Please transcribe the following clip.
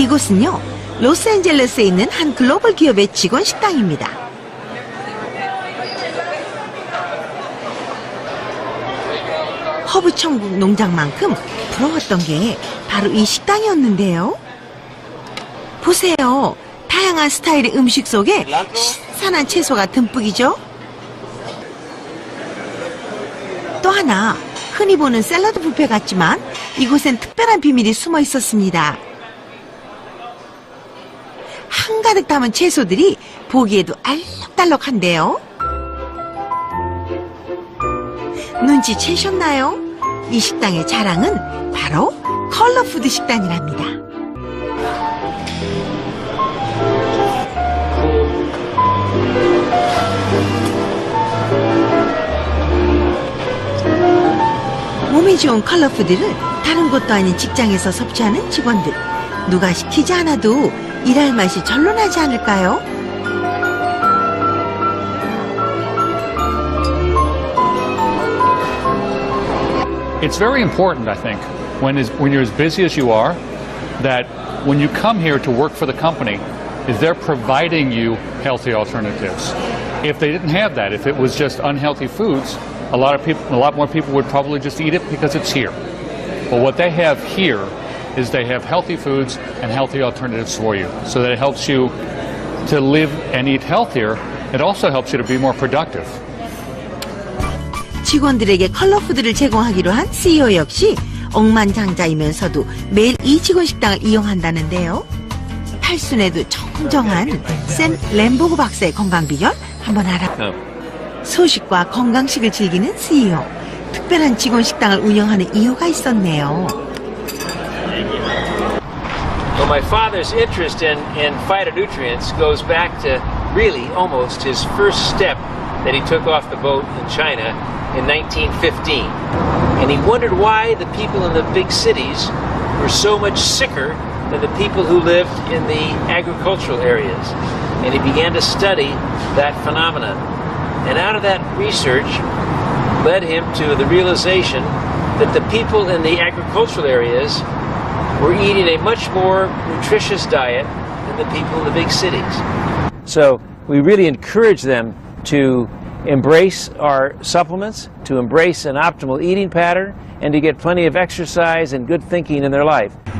이곳은요, 로스앤젤레스에 있는 한 글로벌 기업의 직원 식당입니다. 허브 천국 농장만큼 부러웠던 게 바로 이 식당이었는데요. 보세요. 다양한 스타일의 음식 속에 신선한 채소가 듬뿍이죠. 또 하나 흔히 보는 샐러드 뷔페 같지만 이곳엔 특별한 비밀이 숨어 있었습니다. 한가득 담은 채소들이 보기에도 알록달록한데요. 눈치채셨나요? 이 식당의 자랑은 바로 컬러푸드 식단이랍니다. 몸에 좋은 컬러푸드를 다른 곳도 아닌 직장에서 섭취하는 직원들. 누가 시키지 않아도 일할 맛이 절로 나지 않을까요? It's very important, I think, when, is, when you're as busy as you are, that when you come here to work for the company, is they're providing you healthy alternatives. If they didn't have that, if it was just unhealthy foods, a lot of people, a lot more people would probably just eat it because it's here. But what they have here is they have healthy foods and healthy alternatives for you, so that it helps you to live and eat healthier. It also helps you to be more productive. 직원들에게 컬러푸드를 제공하기로 한 CEO 역시 억만장자이면서도 매일 이 직원 식당을 이용한다는데요. 팔순에도 청정한 샘 램보그 박사의 건강 비결 한번 알아. 소식과 건강식을 즐기는 CEO. 특별한 직원 식당을 운영하는 이유가 있었네요. Well, my father's interest in, in phytonutrients goes back to really almost his first step that he took off the boat in China in 1915. And he wondered why the people in the big cities were so much sicker than the people who lived in the agricultural areas. And he began to study that phenomenon. And out of that research led him to the realization that the people in the agricultural areas were eating a much more nutritious diet than the people in the big cities. So we really encourage them to embrace our supplements, to embrace an optimal eating pattern, and to get plenty of exercise and good thinking in their life.